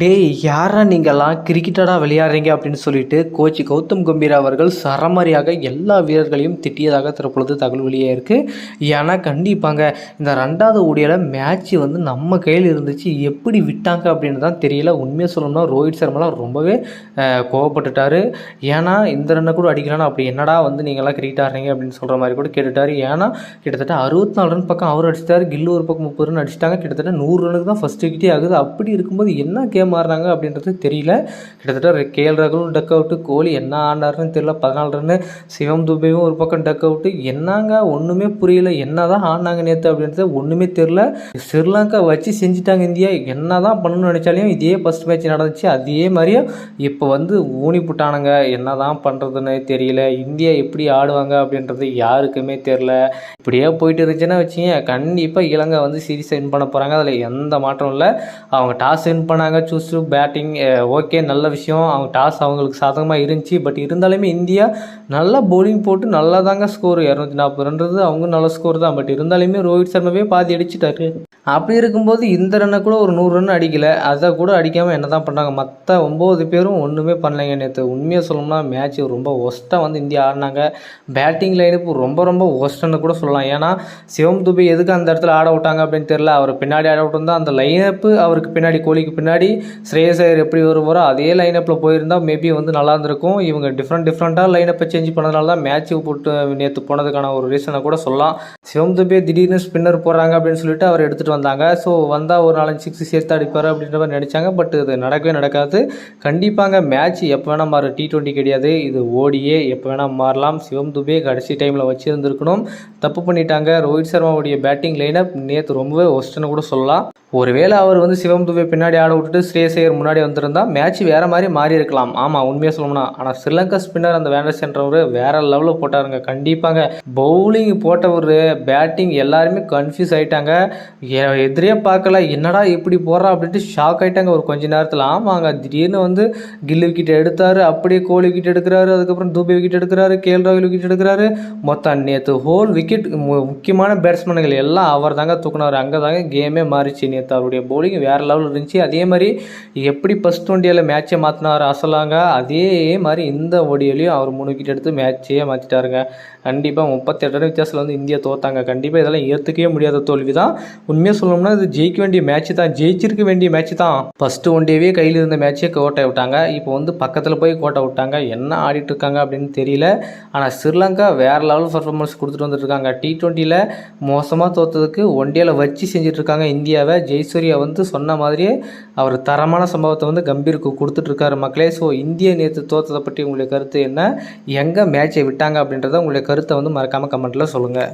டேய் யாரா நீங்கள்லாம் கிரிக்கெட்டடாக விளையாடுறீங்க அப்படின்னு சொல்லிட்டு கோச் கௌதம் கம்பீர் அவர்கள் சரமாரியாக எல்லா வீரர்களையும் திட்டியதாக தற்பொழுது தகவல் வெளியே இருக்குது ஏன்னா கண்டிப்பாங்க இந்த ரெண்டாவது ஓடியில் மேட்ச் வந்து நம்ம கையில் இருந்துச்சு. எப்படி விட்டாங்க அப்படின்னு தான் தெரியல. உண்மையாக சொல்லணும்னா ரோஹித் சர்மாலாம் ரொம்பவே கோவப்பட்டுட்டார். ஏன்னா இந்த ரன்னை கூட அடிக்கலாம்னா அப்படி என்னடா வந்து நீங்கள்லாம் கிரிக்கெட் ஆடுறீங்க அப்படின்னு சொல்கிற மாதிரி கூட கேட்டுட்டார். ஏன்னா கிட்டத்தட்ட அறுபத்தி நாலு ரன் பக்கம் அவர் அடிச்சிட்டார். கில்லு ஒரு பக்கம் முப்பது ரன் அடிச்சிட்டாங்க. கிட்டத்தட்ட நூறு ரனுக்கு தான் ஃபஸ்ட் விக்கெட்டே ஆகுது. அப்படி இருக்கும்போது என்ன கே கேம் மாறினாங்க அப்படின்றது தெரியல. கிட்டத்தட்ட கேஎல் ராகுலும் டக் அவுட்டு கோலி என்ன ஆனார்னு தெரியல. பதினாலு ரன்னு சிவம் துபேவும் ஒரு பக்கம் டக் அவுட்டு. என்னங்க? ஒன்றுமே புரியல. என்ன தான் ஆனாங்க நேற்று அப்படின்றது ஒன்றுமே தெரில ஸ்ரீலங்கா வச்சு செஞ்சுட்டாங்க இந்தியா. என்ன தான் பண்ணணும்னு நினச்சாலையும் இதே ஃபஸ்ட் மேட்ச் நடந்துச்சு. அதே மாதிரியே இப்போ வந்து ஊனி புட்டானுங்க. என்ன தான் பண்ணுறதுன்னு தெரியல. இந்தியா எப்படி ஆடுவாங்க அப்படின்றது யாருக்குமே தெரில இப்படியே போயிட்டு இருந்துச்சுன்னா வச்சுங்க கண்டிப்பாக இலங்கை வந்து சீரிஸ் வின் பண்ண போகிறாங்க அதில் எந்த மாற்றம் இல்லை. அவங்க டாஸ் வின் பண்ணாங்க. சூஸ் பேட்டிங் ஓகே நல்ல விஷயம். அவங்க டாஸ் அவங்களுக்கு சாதகமாக இருந்துச்சு. பட் இருந்தாலுமே இந்தியா நல்லா போலிங் போட்டு நல்லா தாங்க ஸ்கோர் இரநூத்தி நாற்பது ரன்றது அவங்க நல்ல ஸ்கோர் தான். பட் இருந்தாலுமே ரோஹித் சர்மாவே பாதி அடிச்சுட்டாரு. அப்படி இருக்கும்போது இந்த ரன்னை கூட ஒரு நூறு ரன் அடிக்கலை. அதை கூட அடிக்காமல் என்ன தான் பண்ணாங்க. மற்ற ஒம்பது பேரும் ஒன்றுமே பண்ணலைங்க நேற்று உண்மையாக சொல்லணும்னா மேட்ச் ரொம்ப ஒஸ்ட்டாக வந்து இந்தியா ஆடினாங்க. பேட்டிங் லைனப்பு ரொம்ப ரொம்ப ஒஸ்ட்டுன்னு கூட சொல்லலாம். ஏன்னா சிவம் துபை எதுக்கு அந்த இடத்துல ஆட விட்டாங்க அப்படின்னு தெரியல. அவர் பின்னாடி ஆட விட்டுருந்தா அந்த லைனப்பு அவருக்கு பின்னாடி கோலிக்கு பின்னாடி ஸ்ரேயஸ் ஐயர் எப்படி வருவாரோ அதே லைனப்பில் போயிருந்தால் மேபி வந்து நல்லா இருந்திருக்கும். இவங்க டிஃப்ரெண்ட் டிஃப்ரெண்ட்டாக லைனப்பை சேஞ்ச் பண்ணதுனால தான் மேட்ச்சு போட்டு நேற்று போனதுக்கான ஒரு ரீசனை கூட சொல்லலாம். சிவம் துபே திடீர்னு ஸ்பின்னர் போடுறாங்க அப்படின்னு சொல்லிட்டு அவர் எடுத்துகிட்டு வந்தாங்க. ஸோ வந்தால் ஒரு நாலஞ்சு சிக்ஸ் சேர்த்து அடிப்பார் அப்படின்ற மாதிரி நினச்சாங்க. பட் இது நடக்கவே நடக்காது. கண்டிப்பாங்க மேட்ச் எப்போ வேணால் மாறும். டி ட்வெண்ட்டி கிடையாது. இது ஓடியே எப்போ வேணால் மாறலாம். சிவம் துபே கடைசி டைமில் வச்சுருந்துருக்கணும். தப்பு பண்ணிட்டாங்க. ரோஹித் சர்மாவுடைய பேட்டிங் லைனப் நேற்று ரொம்பவே ஒஸ்ட்டுன்னு கூட சொல்லலாம். ஒருவேளை அவர் வந்து சிவம் துபே பின்னாடி ஆட விட்டுட்டு ஸ்ரேயஸ் முன்னாடி வந்திருந்தா மேட்ச் வேறு மாதிரி மாறி இருக்கலாம் ஆமாம் உண்மையாக சொல்லணும்னா. ஆனால் ஸ்ரீலங்கா ஸ்பின்னர் அந்த வேண்டர்ஸ்ன்றவர் வேற லெவலில் போட்டாருங்க. கண்டிப்பாங்க. பவுலிங் போட்டவர் பேட்டிங் எல்லாருமே கன்ஃபியூஸ் ஆகிட்டாங்க எதிரே பார்க்கல. என்னடா இப்படி போடுறா அப்படின்ட்டு ஷாக் ஆகிட்டாங்க ஒரு கொஞ்ச நேரத்தில். ஆமாங்க திடீர்னு வந்து கில்லு விக்கெட் எடுத்தார். அப்படியே கோலி விக்கெட் எடுக்கிறாரு. அதுக்கப்புறம் தூபே விக்கெட் எடுக்கிறாரு. கேஎல் ராகுல் விக்கெட் எடுக்கிறாரு. மொத்தம் நேற்று ஹோல் விக்கெட் முக்கியமான பேட்ஸ்மேன்கள் எல்லாம் அவர் தாங்க தூக்குனார் அங்கே தாங்க கேமே மாறிச்சு. நேற்று அவருடைய போலிங் வேறு லெவலில் இருந்துச்சு. அதே மாதிரி எப்படி ஃபஸ்ட் ஒன்டியில் மேட்சை மாற்றினார் அசலாங்க? அதே மாதிரி இந்த ஒடியிலையும் அவர் மூணு விக்கெட் எடுத்து மேட்சையே மாற்றிட்டாருங்க கண்டிப்பாக முப்பத்தெட்டு ரன் வித்தியாசத்தில் வந்து இந்தியா தோத்தாங்க. கண்டிப்பாக இதெல்லாம் ஏற்றுக்கவே முடியாத தோல்வி தான் உண்மையாக சொல்லணும்னா இது ஜெயிக்க வேண்டிய மேட்ச் தான். ஜெயிச்சிருக்க வேண்டிய மேட்ச் தான். ஃபஸ்ட்டு ஒன் டேவே கையில் இருந்த மேட்சே கோட்டை விட்டாங்க. இப்போ வந்து பக்கத்தில் போய் கோட்டை விட்டாங்க. என்ன ஆடிட்டு இருக்காங்க அப்படின்னு தெரியல. ஆனால் ஸ்ரீலங்கா வேறு லெவல் பர்ஃபார்மன்ஸ் கொடுத்துட்டு வந்துட்டுருக்காங்க டி டுவெண்ட்டியில் மோசமாக தோத்ததுக்கு ஒன் டேல வச்சு செஞ்சுட்டு இருக்காங்க இந்தியாவை. ஜெய்சூர்யா வந்து சொன்ன மாதிரியே அவர் தரமான சம்பவத்தை வந்து கம்பீருக்கு கொடுத்துட்ருக்காரு மக்களே. ஸோ இந்திய நேற்று தோற்றதை பற்றி உங்களுடைய கருத்து என்ன? எங்கே மேட்சை விட்டாங்க அப்படின்றத உங்களுடைய கருத்தை வந்து மறக்காமல் கமெண்ட்டில் சொல்லுங்கள்